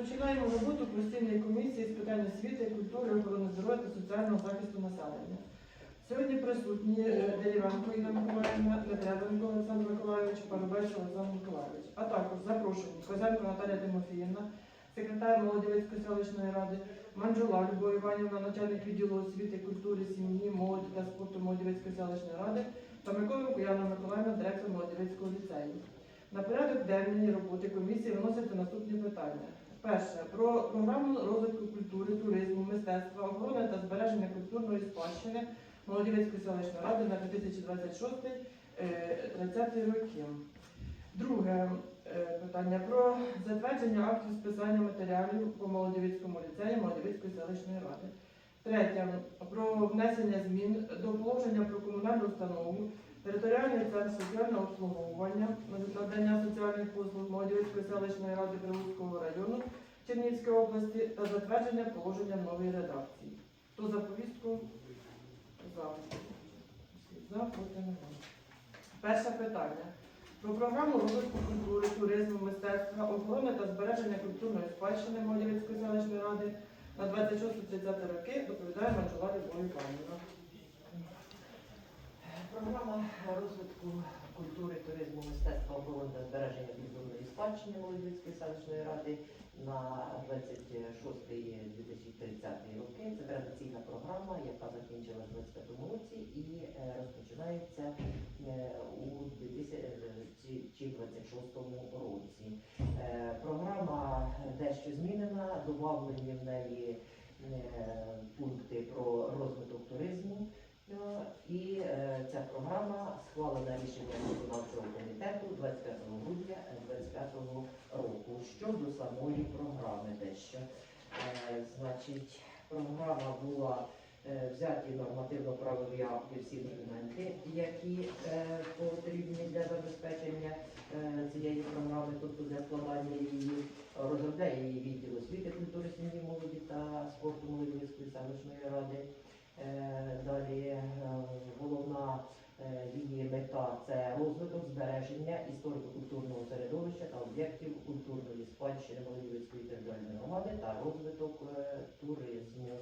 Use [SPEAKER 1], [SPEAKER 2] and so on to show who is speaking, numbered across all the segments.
[SPEAKER 1] Розпочинаємо роботу постійної комісії з питань освіти, культури, охорони здоров'я та соціального захисту населення. Сьогодні присутні е, Дерев'янко Інна Миколаївна, Недряденко Олександр Миколайович, Парубець Олександр Миколайович. А також запрошені Козенко Наталія Тимофіївна, секретар Молодівецької селищної ради, Манджула Любов Іванівна, начальник відділу освіти, культури, сім'ї, молоді та спорту Молодівецької селищної ради та Миколенко Яна Миколаївна, директор Молодівецького ліцею. На порядок денний роботи комісії виносяться наступні питання. Перше про програму розвитку культури, туризму, мистецтва, охорони та збереження культурної спадщини Молодівецької селищної ради на 2026-30 роки. Друге е, питання про затвердження актів списання матеріалів по Молодівецькому ліцеї Молодівецької селищної ради. Третє про внесення змін до положення про комунальну установу Територіальний центр соціального обслуговування, надання соціальних послуг Молодівської селищної ради Прилуцького району Чернівської області та затвердження положення нової редакції. Хто за повістку? За. За, проти немає. Перше питання. Про програму розвитку культури, туризму, мистецтва, охорони та збереження культурної спадщини Молодівської селищної ради на 26-30 роки доповідає Манчула Любов Іванівна.
[SPEAKER 2] Програма розвитку культури, туризму, мистецтва, оборони та збереження культурної спадщини Молодівської селищної ради на 26-2030 роки. Це традиційна програма, яка закінчилась у 2025 році і е, розпочинається е, у 2026 році. Е, Програма дещо змінена, додавлені в неї пункти про розвиток туризму. Е, І е, ця програма схвалена рішенням виконавчого комітету 25 грудня 2025 року. Щодо самої програми дещо. Е, Значить, програма була взяті нормативно-правові акти, всі документи, які потрібні для забезпечення цієї програми, тобто для складання її, розробляє її відділ освіти, культури, сім'ї, молоді та спорту Молодівської селищної ради. Е, Далі е, головна е, її мета це розвиток збереження історико-культурного середовища та об'єктів культурної спадщини Молодівської територіальної громади та розвиток е, туризму.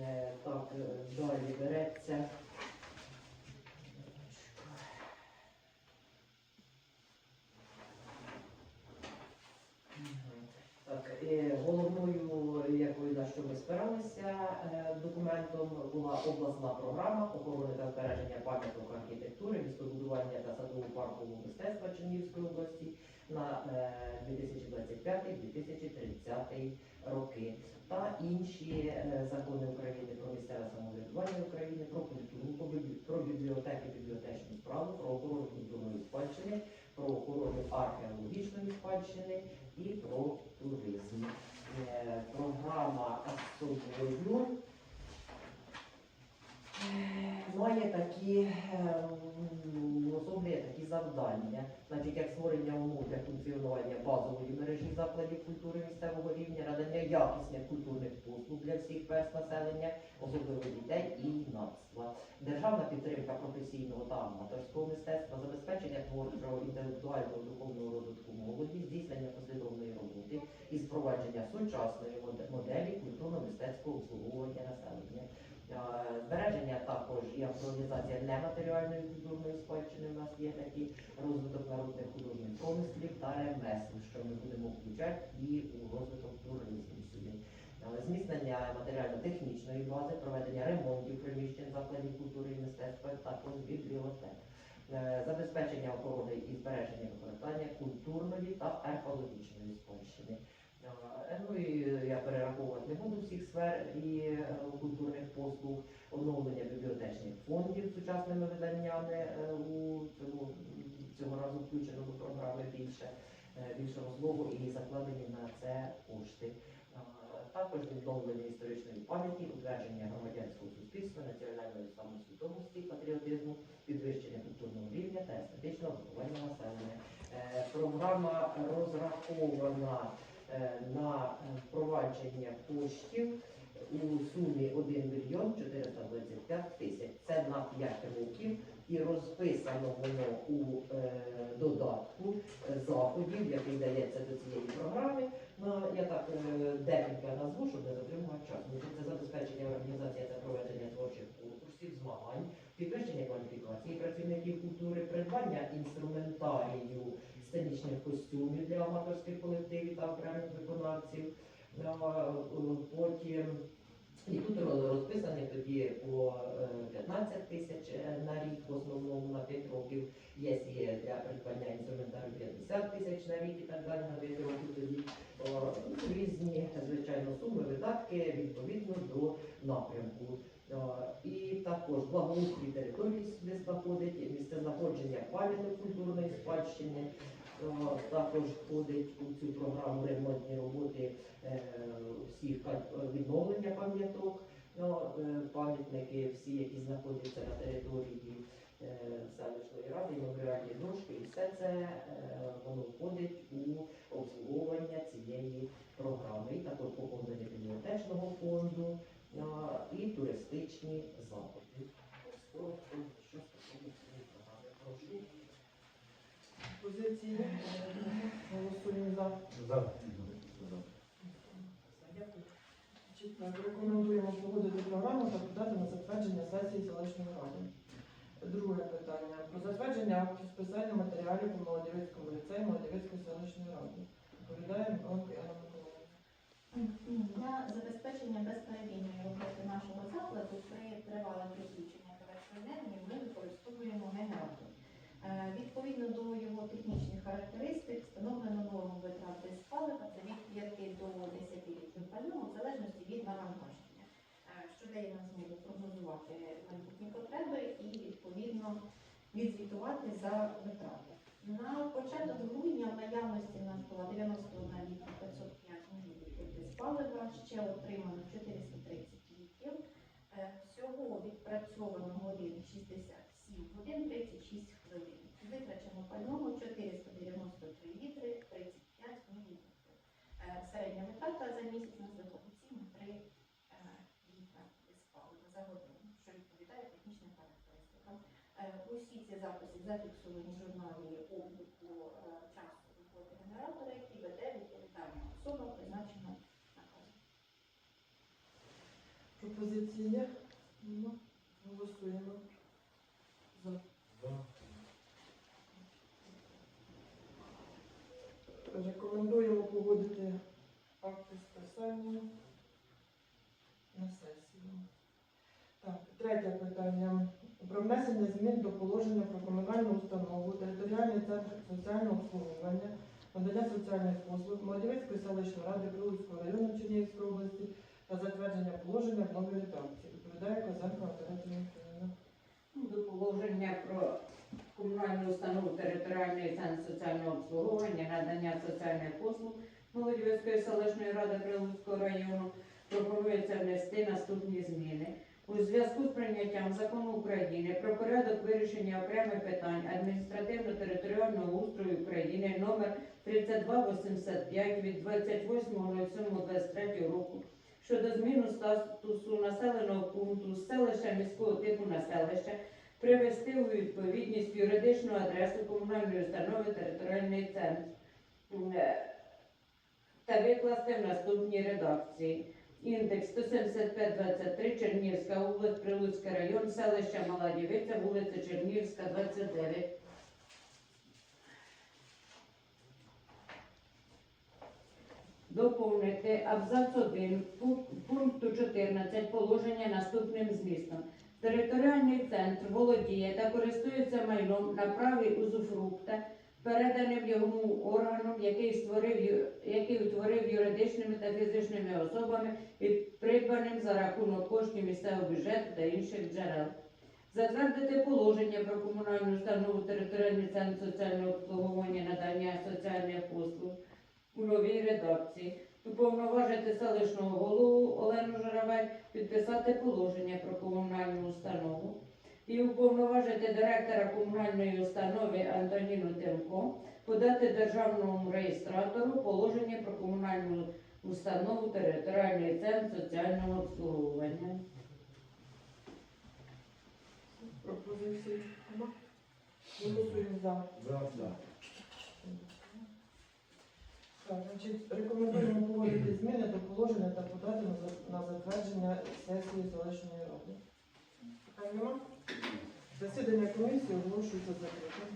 [SPEAKER 2] Е, Так, е, далі береться. Так, е, головною, якою на що ми спиралися е, документом, була обласна програма охорони та збереження пам'яток архітектури, містобудування та садово-паркового мистецтва Чернігівської області на е, 2025-2030 роки та інші е, закони України про місцеве самоврядування України, про культуру, про бібліотеки, бібліотечну справу, про охорону культурної спадщини, про охорону археологічної спадщини і про туризм. Е, Програма е, має такі е, особливі такі завдання, значить, як створення умов для функціонування базової мережі закладів культури місцевого рівня, надання якісних культурних послуг для всіх верст населення, особливо дітей і юнацтва, державна підтримка професійного та аматорського мистецтва, забезпечення творчого інтелектуального духовного розвитку молоді, здійснення послідовної роботи і впровадження сучасної моделі культурно-мистецького обслуговування населення. Також актуалізація нематеріальної культурної спадщини. У нас є такі розвиток народних художніх промислів та ремесел, що ми будемо включати і у розвиток туризму сюди. Зміцнення матеріально-технічної бази, проведення ремонтів приміщень закладів культури і мистецтва, також бібліотек. Забезпечення охорони і збереження використання культурної та археологічної спадщини. Е, Ну і я перераховувати не буду всіх сфер і е, культурних послуг, оновлення бібліотечних фондів сучасними виданнями е, у цьому цього разу включено до програми більше, е, більше розлогу і закладені на це кошти. Е, Також відновлення історичної пам'яті, утвердження громадянського суспільства, національної самосвідомості, патріотизму, підвищення культурного рівня та естетичного виховання населення. Е, Програма розрахована е, на е, впровадження коштів у сумі 1 мільйон 425 тисяч. Це на 5 років і розписано воно у е, додатку е, заходів, який дається до цієї програми. Ну, я так е, декілька назву, щоб не затримувати час. Це забезпечення організація та проведення творчих кваліфікації працівників культури, придбання інструментарію сценічних костюмів для аматорських колективів та окремих виконавців. Е, Потім і тут роз- розписані тоді по е, 15 тисяч е, на рік, в основному на 5 років. Є і для придбання інструментарію 50 тисяч на рік і так далі на 5 років тоді. Різні, звичайно, суми, видатки відповідно до напрямку. О, І також благоустрій території сюди знаходить, місце знаходження пам'яток культурної спадщини. Також входить у цю програму ремонтні роботи е, всіх відновлення пам'яток. Е, пам'ятники всі, які знаходяться на території е, селищної ради, меморіальні дошки, і все це е, воно входить у обслуговування цієї програми. І також поповнення бібліотечного фонду і туристичні заходи.
[SPEAKER 1] Позиції голосуємо за.
[SPEAKER 3] За.
[SPEAKER 1] Дякую. Рекомендуємо погодити програму та подати на затвердження сесії селищної ради. Друге питання про затвердження актів списання матеріалів по Молодівецькому ліцеї Молодівецької селищної ради. Доповідає Микола Яна Миколаївна.
[SPEAKER 4] Для забезпечення безперебійної при тривалих відключеннях електроенергії ми використовуємо генератор. Е, Відповідно до його технічних характеристик встановлено норму витрат без палива це від 5 до 10 літрів пального в залежності від навантаження, е, що дає нам змогу прогнозувати майбутні потреби і відповідно відзвітувати за витрати. На початок грудня в наявності в нас була 91 літра 505 мл без палива, ще отримано 430 літрів. Е, Всього відпрацьовано годин 67 годин 36 хвилин. Витрачено пального 493 літри 35 мл. Середня витрата за місяць на 7,3 е, літра без палива за годину, що відповідає технічним характеристикам. Е, Усі ці записи зафіксовані в журналі обліку е, часу роботи генератора, який веде відповідальна особа, призначена наказом.
[SPEAKER 1] Нема. Голосуємо. За. Рекомендуємо погодити акти списання на сесію. Так, третє питання. Про внесення змін до положення про комунальну установу, територіальний центр соціального обслуговування, надання соціальних послуг Молодівецької селищної ради Прилуцького району Чернігівської області та затвердження положення в новій редакції. Відповідає Козенко Антона Тимофіївна.
[SPEAKER 5] До положення про комунальну установу територіальний центр соціального обслуговування, надання соціальних послуг Молодівської селищної ради Прилуцького району пропонується внести наступні зміни. У зв'язку з прийняттям закону України про порядок вирішення окремих питань адміністративно-територіального устрою України номер 3285 від 28.07.23 року щодо зміни статусу населеного пункту селища міського типу на селище привести у відповідність юридичну адресу комунальної установи територіальний центр Е, та викласти в наступній редакції. Індекс 17523, Чернігівська область, Прилуцький район, селище Мала Дівиця, вулиця Чернігівська, 29. Доповнити абзац 1 пункту 14 положення наступним змістом. Територіальний центр володіє та користується майном на праві узуфрукта, переданим йому органом, який створив який утворив юридичними та фізичними особами і придбаним за рахунок коштів місцевого бюджету та інших джерел. Затвердити положення про комунальну установу територіальний центр соціального обслуговування надання соціальних послуг у новій редакції. Уповноважити селищного голову Олену Журавель підписати положення про комунальну установу і уповноважити директора комунальної установи Антоніну Тимко подати державному реєстратору положення про комунальну установу територіальний центр соціального обслуговування.
[SPEAKER 1] Пропозиції нема? Голосуємо за.
[SPEAKER 3] За, за.
[SPEAKER 1] Так, значить, рекомендуємо погодити зміни до положення та подати на за- затвердження сесії селищної ради. Нема? Засідання комісії оголошується закритим.